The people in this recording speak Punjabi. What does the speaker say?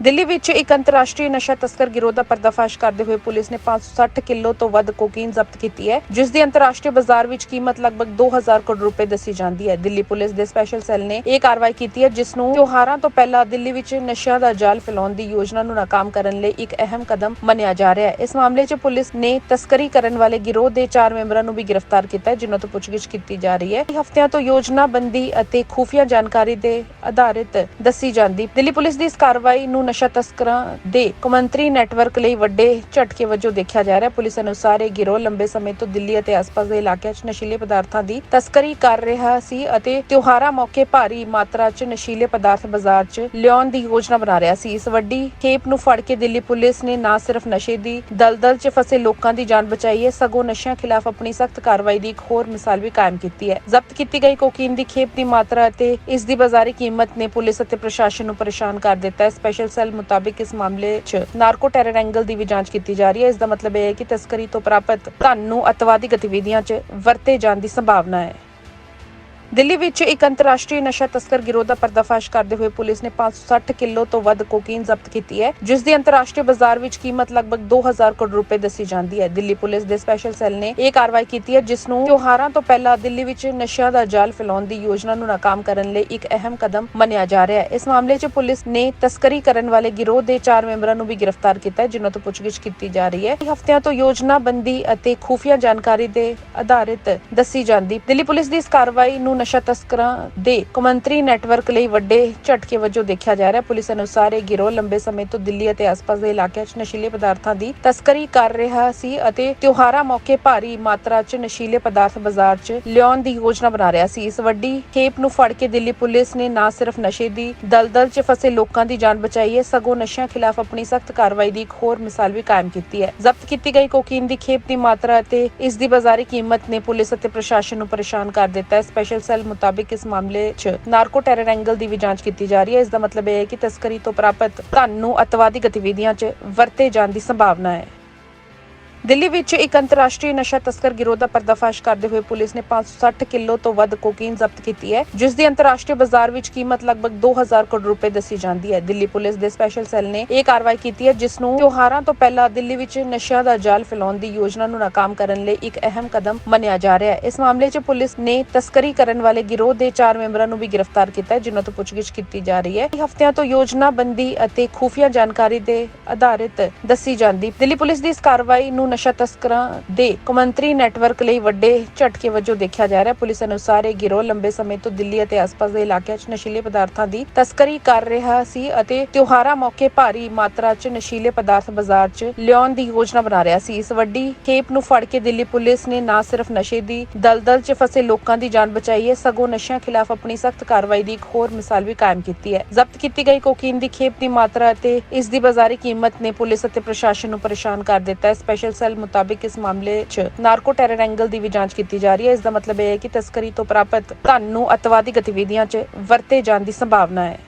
ਦਿੱਲੀ ਵਿੱਚ ਇੱਕ ਅੰਤਰਰਾਸ਼ਟਰੀ ਨਸ਼ਾ ਤਸਕਰ ਗਿਰੋਹ ਦਾ ਪਰਦਾਫਾਸ਼ ਕਰਦੇ ਹੋਏ ਪੁਲਿਸ ਨੇ 560 ਕਿਲੋ ਤੋਂ ਵੱਧ ਕੋਕੀਨ ਜ਼ਬਤ ਕੀਤੀ ਹੈ, ਜਿਸ ਦੀ ਅੰਤਰਰਾਸ਼ਟਰੀ ਬਾਜ਼ਾਰ ਵਿੱਚ ਕੀਮਤ ਲਗਭਗ 2000 ਕਰੋੜ ਰੁਪਏ ਦੱਸੀ ਜਾਂਦੀ ਹੈ। ਦਿੱਲੀ ਪੁਲਿਸ ਦੇ ਸਪੈਸ਼ਲ ਸੈੱਲ ਨੇ ਇਹ ਕਾਰਵਾਈ ਕੀਤੀ ਹੈ, ਜਿਸ ਨੂੰ ਤਿਉਹਾਰਾਂ ਤੋਂ ਪਹਿਲਾਂ ਦਿੱਲੀ ਵਿੱਚ ਨਸ਼ਿਆਂ ਦਾ ਜਾਲ ਫੈਲਾਉਣ ਦੀ ਯੋਜਨਾ ਨੂੰ ਨਾਕਾਮ ਕਰਨ ਲਈ ਇੱਕ ਅਹਿਮ ਕਦਮ ਮੰਨਿਆ ਜਾ ਰਿਹਾ ਹੈ। ਇਸ ਮਾਮਲੇ 'ਚ ਪੁਲਿਸ ਨੇ ਤਸਕਰੀ ਕਰਨ ਵਾਲੇ ਗਿਰੋਹ ਦੇ 4 ਮੈਂਬਰਾਂ ਨੂੰ ਵੀ ਗ੍ਰਿਫਤਾਰ ਕੀਤਾ ਹੈ, ਜਿਨ੍ਹਾਂ ਤੋਂ ਪੁੱਛਗਿੱਛ ਕੀਤੀ ਜਾ ਰਹੀ ਹੈ। ਹਫ਼ਤਿਆਂ ਤੋਂ ਯੋਜਨਾਬੰਦੀ ਅਤੇ ਖੂਫੀਆ ਜਾਣਕਾਰੀ ਦੇ ਆਧਾਰਿਤ ਦੱਸੀ ਜਾਂਦੀ। ਦਿੱਲੀ ਪੁਲਿਸ ਦੀ ਇਸ ਕਾਰਵਾਈ ਨੂੰ ਨਸ਼ਾ ਤਸਕਰਾਂ ਦੇ ਕੌਮਾਂਤਰੀ ਨੈਟਵਰਕ ਲਈ ਵੱਡੇ ਝਟਕੇ ਵਜੋਂ ਦੇਖਿਆ ਜਾ ਰਿਹਾ। ਪੁਲਿਸ ਅਨੁਸਾਰ ਇਹ ਗਿਰੋਹ ਲੰਬੇ ਸਮੇਂ ਤੋਂ ਦਿੱਲੀ ਅਤੇ ਆਸ-ਪਾਸ ਦੇ ਇਲਾਕਿਆਂ 'ਚ ਨਸ਼ੀਲੇ ਪਦਾਰਥਾਂ ਦੀ ਤਸਕਰੀ ਕਰ ਰਿਹਾ ਸੀ ਅਤੇ ਤਿਉਹਾਰਾਂ ਮੌਕੇ ਭਾਰੀ ਮਾਤਰਾ 'ਚ ਨਸ਼ੀਲੇ ਪਦਾਰਥ ਬਾਜ਼ਾਰ 'ਚ ਲਿਆਉਣ ਦੀ ਯੋਜਨਾ ਬਣਾ ਰਿਹਾ ਸੀ। ਇਸ ਵੱਡੀ ਖੇਪ ਨੂੰ ਫੜ ਕੇ ਦਿੱਲੀ ਪੁਲਿਸ ਨੇ ਨਾ ਸਿਰਫ ਨਸ਼ੇ ਦੀ ਦਲਦਲ 'ਚ ਫਸੇ ਲੋਕਾਂ ਦੀ ਜਾਨ ਬਚਾਈ ਹੈ, ਸਗੋਂ ਨਸ਼ਿਆਂ ਖਿਲਾਫ ਆਪਣੀ ਸਖਤ ਕਾਰਵਾਈ ਦੀ ਇੱਕ ਹੋਰ ਮਿਸਾਲ ਵੀ ਕਾਇਮ ਕੀਤੀ ਹੈ। ਜ਼ਬਤ ਕੀਤੀ ਗਈ ਕੋਕੀਨ ਦੀ ਖੇਪ ਦੀ ਮਾਤਰਾ ਅਤੇ ਇਸ ਦੀ ਬਾਜ਼ਾਰੀ ਕੀਮਤ ਨੇ ਪੁਲਿਸ ਅਤੇ ਪ੍ਰਸ਼ਾਸਨ ਨੂੰ ਪਰੇਸ਼ਾਨ ਕਰ ਦਿੱਤਾ। ਹੈ ਸਪੈਸ਼ਲ ਸੈੱਲ ਮੁਤਾਬਿਕ ਇਸ ਮਾਮਲੇ 'ਚ ਨਾਰਕੋ ਟੈਰਰ ਐਂਗਲ ਦੀ ਵੀ ਜਾਂਚ ਕੀਤੀ ਜਾ ਰਹੀ ਹੈ। ਇਸ ਦਾ ਮਤਲਬ ਇਹ ਹੈ ਕਿ ਤਸਕਰੀ ਤੋਂ ਪ੍ਰਾਪਤ ਧਨ ਨੂੰ ਅਤਵਾਦੀ ਗਤੀਵਿਧੀਆਂ 'ਚ ਵਰਤੇ ਜਾਣ ਦੀ ਸੰਭਾਵਨਾ ਹੈ। ਦਿੱਲੀ ਵਿੱਚ ਇੱਕ ਅੰਤਰਰਾਸ਼ਟਰੀ ਨਸ਼ਾ ਤਸਕਰ ਗਿਰੋਹ ਦਾ ਪਰਦਾਫਾਸ਼ ਕਰਦੇ ਹੋਏ ਪੁਲਿਸ ਨੇ 560 ਕਿਲੋ ਤੋਂ ਵੱਧ ਕੋਕੀਨ ਜ਼ਬਤ ਕੀਤੀ ਹੈ, ਜਿਸ ਦੀ ਅੰਤਰਰਾਸ਼ਟਰੀ ਬਾਜ਼ਾਰ ਵਿੱਚ ਕੀਮਤ ਲਗਭਗ 2000 ਕਰੋੜ ਰੁਪਏ ਦੱਸੀ ਜਾਂਦੀ ਹੈ। ਦਿੱਲੀ ਪੁਲਿਸ ਦੇ ਸਪੈਸ਼ਲ ਸੈੱਲ ਨੇ ਇਹ ਕਾਰਵਾਈ ਕੀਤੀ ਹੈ, ਜਿਸ ਨੂੰ ਤਿਉਹਾਰਾਂ ਤੋਂ ਪਹਿਲਾਂ ਦਿੱਲੀ ਵਿੱਚ ਨਸ਼ਿਆਂ ਦਾ ਜਾਲ ਫੈਲਾਉਣ ਦੀ ਯੋਜਨਾ ਨੂੰ ਨਾਕਾਮ ਕਰਨ ਲਈ ਇੱਕ ਅਹਿਮ ਕਦਮ ਮੰਨਿਆ ਜਾ ਰਿਹਾ ਹੈ। ਇਸ ਮਾਮਲੇ 'ਚ ਪੁਲਿਸ ਨੇ ਤਸਕਰੀ ਕਰਨ ਵਾਲੇ ਗਿਰੋਹ ਦੇ 4 ਮੈਂਬਰਾਂ ਨੂੰ ਵੀ ਗ੍ਰਿਫਤਾਰ ਕੀਤਾ ਹੈ, ਜਿਨ੍ਹਾਂ ਤੋਂ ਪੁੱਛਗਿੱਛ ਕੀਤੀ ਜਾ ਰਹੀ ਹੈ। ਹਫ਼ਤਿਆਂ ਤੋਂ ਯੋਜਨਾਬੰਦੀ ਅਤੇ ਖੂਫੀਆ ਜਾਣਕਾਰੀ ਦੇ ਆਧਾਰਿਤ ਦੱਸੀ ਜਾਂਦੀ। ਦਿੱਲੀ ਪੁਲਿਸ ਦੀ ਇਸ ਕਾਰਵਾਈ ਨੂੰ ਨਸ਼ਾ ਤਸਕਰਾਂ ਦੇ ਕੌਮਾਂਤਰੀ ਨੈਟਵਰਕ ਲਈ ਵੱਡੇ ਝਟਕੇ ਵਜੋਂ ਦੇਖਿਆ ਜਾ ਰਿਹਾ। ਪੁਲਿਸ ਅਨੁਸਾਰ ਇਹ ਗਿਰੋਹ ਲੰਬੇ ਸਮੇਂ ਤੋਂ ਦਿੱਲੀ ਅਤੇ ਆਸ-ਪਾਸ ਦੇ ਇਲਾਕਿਆਂ 'ਚ ਨਸ਼ੀਲੇ ਪਦਾਰਥਾਂ ਦੀ ਤਸਕਰੀ ਕਰ ਰਿਹਾ ਸੀ ਅਤੇ ਤਿਉਹਾਰਾਂ ਮੌਕੇ ਭਾਰੀ ਮਾਤਰਾ 'ਚ ਨਸ਼ੀਲੇ ਪਦਾਰਥ ਬਾਜ਼ਾਰ 'ਚ ਲਿਆਉਣ ਦੀ ਯੋਜਨਾ ਬਣਾ ਰਿਹਾ ਸੀ। ਇਸ ਵੱਡੀ ਖੇਪ ਨੂੰ ਫੜ ਕੇ ਦਿੱਲੀ ਪੁਲਿਸ ਨੇ ਨਾ ਸਿਰਫ ਨਸ਼ੇ ਦੀ ਦਲਦਲ 'ਚ ਫਸੇ ਲੋਕਾਂ ਦੀ ਜਾਨ ਬਚਾਈ ਹੈ, ਸਗੋਂ ਨਸ਼ਿਆਂ ਖਿਲਾਫ ਆਪਣੀ ਸਖਤ ਕਾਰਵਾਈ ਦੀ ਇੱਕ ਹੋਰ ਮਿਸਾਲ ਵੀ ਕਾਇਮ ਕੀਤੀ ਹੈ। ਜ਼ਬਤ ਕੀਤੀ ਗਈ ਕੋਕੀਨ ਦੀ ਖੇਪ ਦੀ ਮਾਤਰਾ ਅਤੇ ਇਸ ਦੀ ਬਾਜ਼ਾਰੀ ਕੀਮਤ ਨੇ ਪੁਲਿਸ ਅਤੇ ਪ੍ਰਸ਼ਾਸਨ ਨੂੰ ਪਰੇਸ਼ਾਨ ਕਰ ਦਿੱਤਾ। ਹੈ ਸਪੈਸ਼ਲ ਸੈੱਲ ਮੁਤਾਬਿਕ ਇਸ ਮਾਮਲੇ 'ਚ ਨਾਰਕੋ ਟੈਰਰ ਐਂਗਲ ਦੀ ਵੀ ਜਾਂਚ ਕੀਤੀ ਜਾ ਰਹੀ ਹੈ। ਇਸ ਦਾ ਮਤਲਬ ਇਹ ਹੈ ਕਿ ਤਸਕਰੀ ਤੋਂ ਪ੍ਰਾਪਤ ਧਨ ਨੂੰ ਅਤਵਾਦੀ ਗਤੀਵਿਧੀਆਂ 'ਚ ਵਰਤੇ ਜਾਣ ਦੀ ਸੰਭਾਵਨਾ ਹੈ। ਦਿੱਲੀ ਵਿੱਚ ਇੱਕ ਅੰਤਰਰਾਸ਼ਟਰੀ ਨਸ਼ਾ ਤਸਕਰ ਗਿਰੋਹ ਦਾ ਪਰਦਾਫਾਸ਼ ਕਰਦੇ ਹੋਏ ਪੁਲਿਸ ਨੇ 560 ਕਿਲੋ ਤੋਂ ਵੱਧ ਕੋਕੀਨ ਜ਼ਬਤ ਕੀਤੀ ਹੈ, ਜਿਸ ਦੀ ਅੰਤਰਰਾਸ਼ਟਰੀ ਬਾਜ਼ਾਰ ਵਿੱਚ ਕੀਮਤ ਲਗਭਗ 2000 ਕਰੋੜ ਰੁਪਏ ਦੱਸੀ ਜਾਂਦੀ ਹੈ। ਦਿੱਲੀ ਪੁਲਿਸ ਦੇ ਸਪੈਸ਼ਲ ਸੈੱਲ ਨੇ ਇਹ ਕਾਰਵਾਈ ਕੀਤੀ ਹੈ, ਜਿਸ ਨੂੰ ਤਿਉਹਾਰਾਂ ਤੋਂ ਪਹਿਲਾਂ ਦਿੱਲੀ ਵਿੱਚ ਨਸ਼ਿਆਂ ਦਾ ਜਾਲ ਫੈਲਾਉਣ ਦੀ ਯੋਜਨਾ ਨੂੰ ਨਾਕਾਮ ਕਰਨ ਲਈ ਇੱਕ ਅਹਿਮ ਕਦਮ ਮੰਨਿਆ ਜਾ ਰਿਹਾ ਹੈ। ਇਸ ਮਾਮਲੇ 'ਚ ਪੁਲਿਸ ਨੇ ਤਸਕਰੀ ਕਰਨ ਵਾਲੇ ਗਿਰੋਹ ਦੇ 4 ਮੈਂਬਰਾਂ ਨੂੰ ਵੀ ਗ੍ਰਿਫਤਾਰ ਕੀਤਾ ਹੈ, ਜਿਨ੍ਹਾਂ ਤੋਂ ਪੁੱਛਗਿੱਛ ਕੀਤੀ ਜਾ ਰਹੀ ਹੈ। ਹਫ਼ਤਿਆਂ ਤੋਂ ਯੋਜਨਾਬੰਦੀ ਅਤੇ ਖੂਫੀਆ ਜਾਣਕਾਰੀ ਦੇ ਆਧਾਰਿਤ ਦੱਸੀ ਜਾਂਦੀ। ਦਿੱਲੀ ਪੁਲਿਸ ਦੀ ਇਸ ਕਾਰਵਾਈ ਨੂੰ ਨਸ਼ਾ ਤਸਕਰਾਂ ਦੇ ਕੌਮਾਂਤਰੀ ਨੈਟਵਰਕ ਲਈ ਵੱਡੇ ਝਟਕੇ ਵਜੋਂ ਦੇਖਿਆ ਜਾ ਰਿਹਾ। ਪੁਲਿਸ ਅਨੁਸਾਰ ਇਹ ਗਿਰੋਹ ਲੰਬੇ ਸਮੇਂ ਤੋਂ ਦਿੱਲੀ ਅਤੇ ਆਸ-ਪਾਸ ਦੇ ਇਲਾਕਿਆਂ 'ਚ ਨਸ਼ੀਲੇ ਪਦਾਰਥਾਂ ਦੀ ਤਸਕਰੀ ਕਰ ਰਿਹਾ ਸੀ ਅਤੇ ਤਿਉਹਾਰਾਂ ਮੌਕੇ ਭਾਰੀ ਮਾਤਰਾ 'ਚ ਨਸ਼ੀਲੇ ਪਦਾਰਥ ਬਾਜ਼ਾਰ 'ਚ ਲਿਆਉਣ ਦੀ ਯੋਜਨਾ ਬਣਾ ਰਿਹਾ ਸੀ। ਇਸ ਵੱਡੀ ਖੇਪ ਨੂੰ ਫੜ ਕੇ ਦਿੱਲੀ ਪੁਲਿਸ ਨੇ ਨਾ ਸਿਰਫ ਨਸ਼ੇ ਦੀ ਦਲਦਲ 'ਚ ਫਸੇ ਲੋਕਾਂ ਦੀ ਜਾਨ ਬਚਾਈ ਹੈ, ਸਗੋਂ ਨਸ਼ਿਆਂ ਖਿਲਾਫ ਆਪਣੀ ਸਖਤ ਕਾਰਵਾਈ ਦੀ ਇੱਕ ਹੋਰ ਮਿਸਾਲ ਵੀ ਕਾਇਮ ਕੀਤੀ ਹੈ। ਜ਼ਬਤ ਕੀਤੀ ਗਈ ਕੋਕੀਨ ਦੀ ਖੇਪ ਦੀ ਮਾਤਰਾ ਅਤੇ ਇਸ ਦੀ ਬਾਜ਼ਾਰੀ ਕੀਮਤ ਨੇ ਪੁਲਿਸ ਅਤੇ ਪ੍ਰਸ਼ਾਸਨ ਨੂੰ ਪਰੇਸ਼ਾਨ ਕਰ ਦਿੱਤਾ। ਹੈ ਸਪੈਸ਼ਲ ਸੈੱਲ ਮੁਤਾਬਿਕ ਇਸ ਮਾਮਲੇ 'ਚ ਨਾਰਕੋ ਟੈਰਰ ਐਂਗਲ ਦੀ ਵੀ ਜਾਂਚ ਕੀਤੀ ਜਾ ਰਹੀ ਹੈ। ਇਸ ਦਾ ਮਤਲਬ ਇਹ ਹੈ ਕਿ ਤਸਕਰੀ ਤੋਂ ਪ੍ਰਾਪਤ ਧਨ ਨੂੰ ਅਤਵਾਦੀ ਗਤੀਵਿਧੀਆਂ 'ਚ ਵਰਤੇ ਜਾਣ ਦੀ ਸੰਭਾਵਨਾ ਹੈ।